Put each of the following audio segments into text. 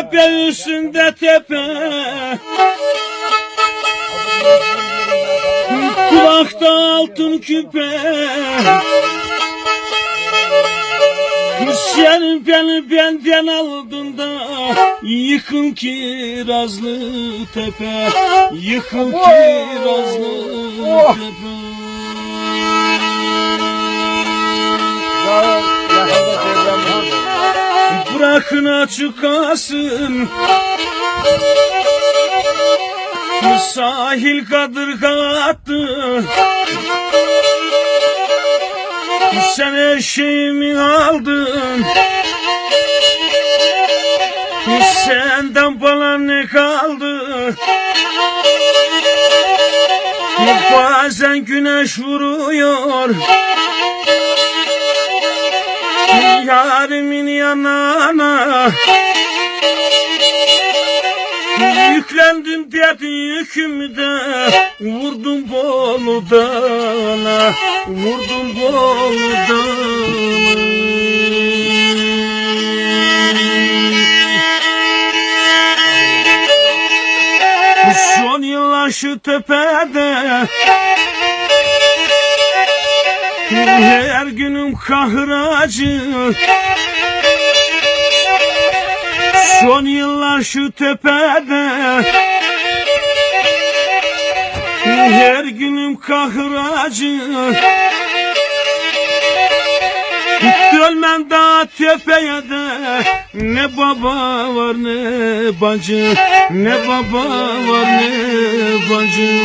Tepe üstünde tepe. Kulakta altın küpe. Sen beni benden aldın da Yıkın kirazlı tepe. Yıkın kirazlı tepe Bırakın açık kalsın Sahil kadırga attı Sen her şeyimi aldın. Senden bana ne kaldı? Bazen güneş vuruyor Yarimin yanına Yüklendim dedi yükümü de Vurdum Bolu'dan Vurdum Bolu'dan Son yıllar şu tepede her günüm kahır acı Son yıllar şu tepede. Her günüm kahır acı Dönmem daha tepeye de. Ne baba var ne bacı. Ne baba var ne bacı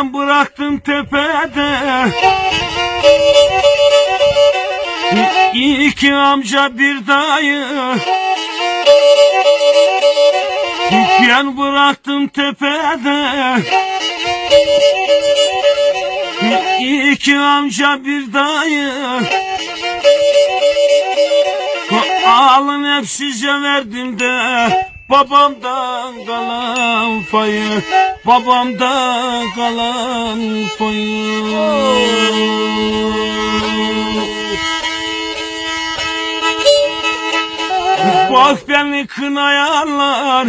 Ben bıraktım tepede. İki amca bir dayı. Ben bıraktım tepede. İki amca bir dayı. Alın hep size verdim de Babamdan kalan payı Babamdan kalan payı Bak beni kınayanlar.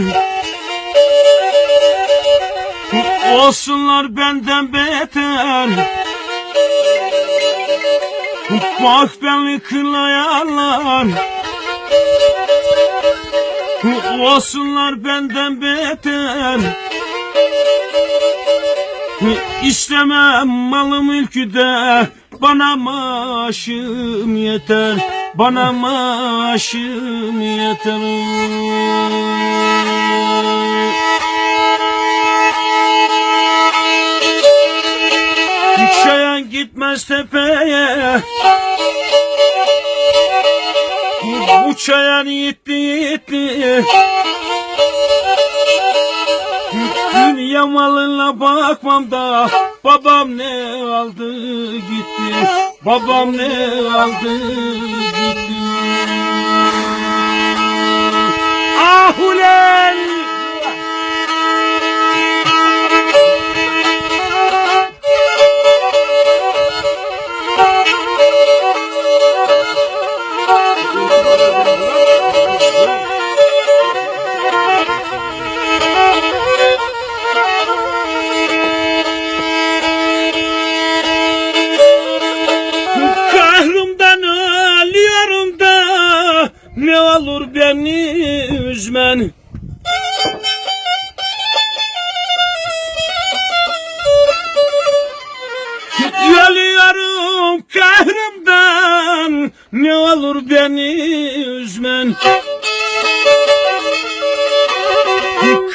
Olsunlar benden beter. Bak beni kınayanlar. Olsunlar benden beter İstemem malı mülkü de Bana maaşım yeter Bana maaşım yeter. Çayan gitmez tepeye Bu çayan gitti malına bakmam da Babam ne aldı gitti. Babam ne aldı gitti. Ah ulan Ne olur beni üzmen Ölüyorum kahrımdan Ne olur beni üzmen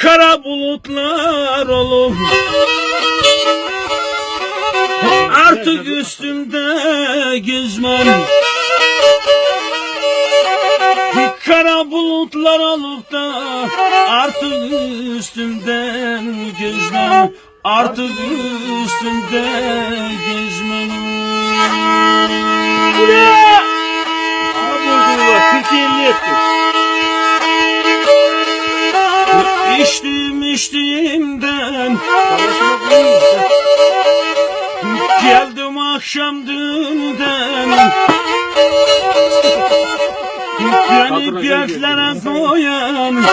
Kara bulutlar olur. Artık üstümde gezmem bulutlar olup da Artık üstümden gezmem Artık üstümden gezmem. İçtim içtiğimden? Geldim akşam düğünden Beni göklere koyan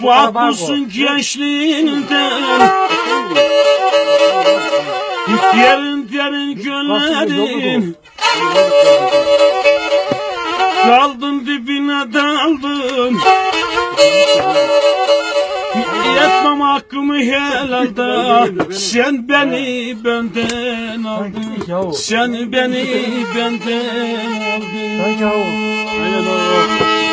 Bakmışsın gençliğinden. Derin derin gönlerin Kaldın dibine daldın hakkımı helalda Sen beni benden aldın. Sen beni benden aldın. Az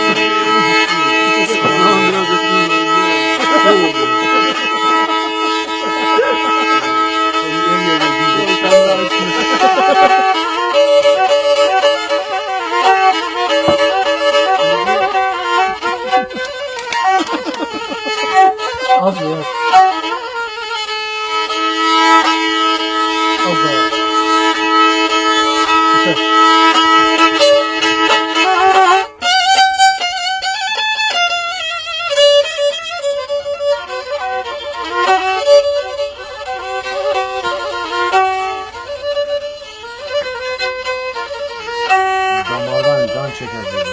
çeker.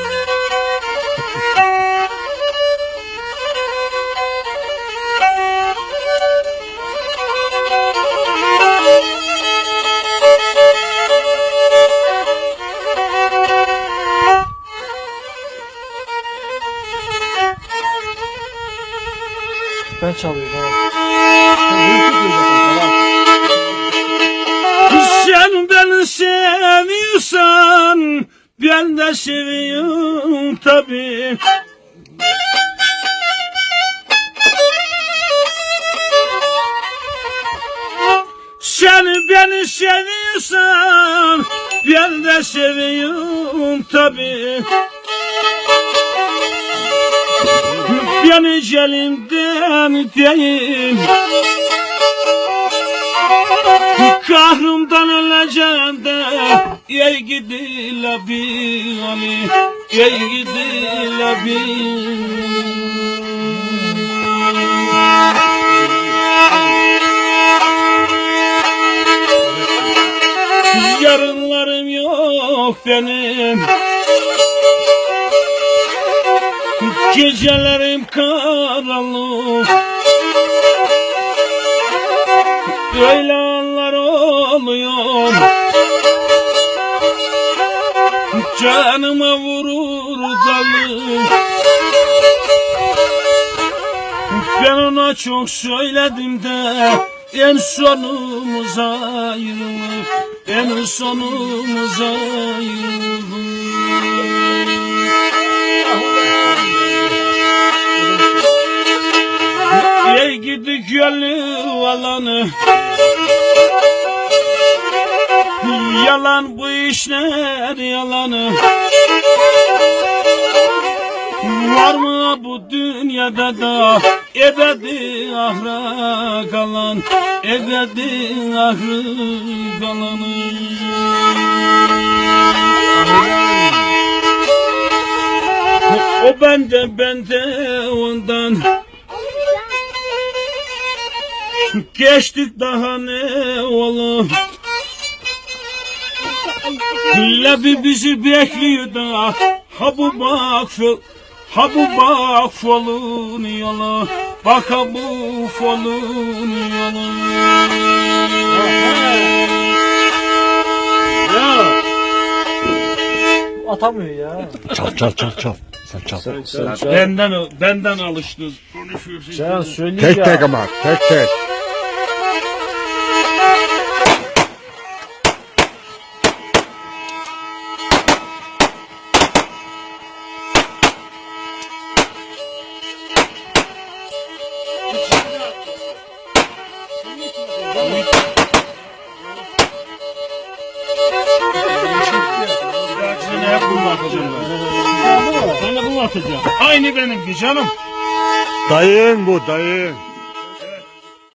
Ben çalıyorum. Sen beni seviyorsan ben de seviyorum tabii. Sen beni seviyorsan ben de seviyorum tabii. Ben ecelimden değil Kahrımdan öleceğim de Ey gidi la bir Ali Ey gidi la bir Yarınlarım yok benim. Gecelerim karanlık. Öyle Canıma vurur dalı Ben ona çok söyledim de En sonumuz ayrılık En sonumuz ayrılık Ey gidi gönlü alanı Yalan bu işler yalanı. Var mı bu dünyada da ebedi ahra kalan Ebedi ahri kalanı? O bende bende ondan. Geçtik daha ne olur Lebi bizi bekliyor da Ha bu bak Ha bu bak folun yolu Bak ha bu folun yolu Ya Atamıyor ya. Çal çal çal çal. Sen çal. Sen, sen, sen, benden benden alıştın. Konuşuyorsun. sen söyle Tek ya. tek ama tek tek. Seni hep bunu atacağım ben. Sana bunu atacağım. Aynı benimki canım. Dayın bu dayın.